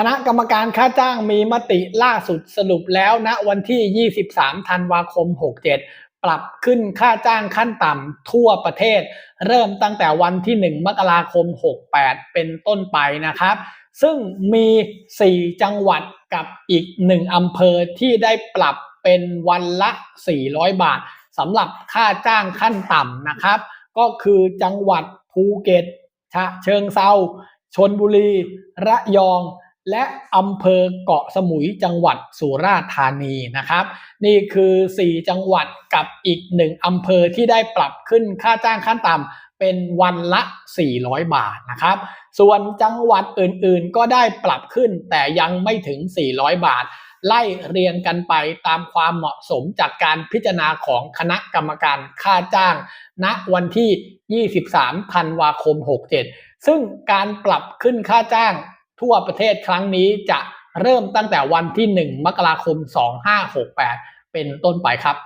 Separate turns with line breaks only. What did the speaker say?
คณะกรรมการค่าจ้างมีมติล่าสุดสรุปแล้วณวันที่ 23 ธันวาคม 67 ปรับขึ้นค่าจ้างขั้นต่ำทั่วประเทศ เริ่มตั้งแต่วันที่ 1 มกราคม 68 เป็นต้นไปนะครับ ซึ่งมี 4 จังหวัดกับอีก 1 อำเภอที่ได้ปรับเป็นวันละ 400 บาทสำหรับค่าจ้างขั้นต่ำนะครับ ก็คือจังหวัดภูเก็ตฉะเชิงเซาชนบุรี ระยอง และอำเภอเกาะสมุยจังหวัดสุราษฎร์ธานีนะครับ นี่คือ 4 จังหวัดกับอีก1อำเภอที่ได้ปรับขึ้นค่าจ้างขั้นต่ำเป็นวันละ 400 บาทนะครับ ส่วนจังหวัดอื่นๆก็ได้ปรับขึ้นแต่ยังไม่ถึง 400 บาท ไล่เรียงกันไปตามความเหมาะสมจากการพิจารณาของคณะกรรมการค่าจ้าง ณวันที่ 23 ธันวาคม 67 ซึ่งการปรับขึ้นค่าจ้าง ทั่วประเทศครั้งนี้จะเริ่มตั้งแต่วันที่ 1 มกราคม 2568 เป็นต้นไปครับ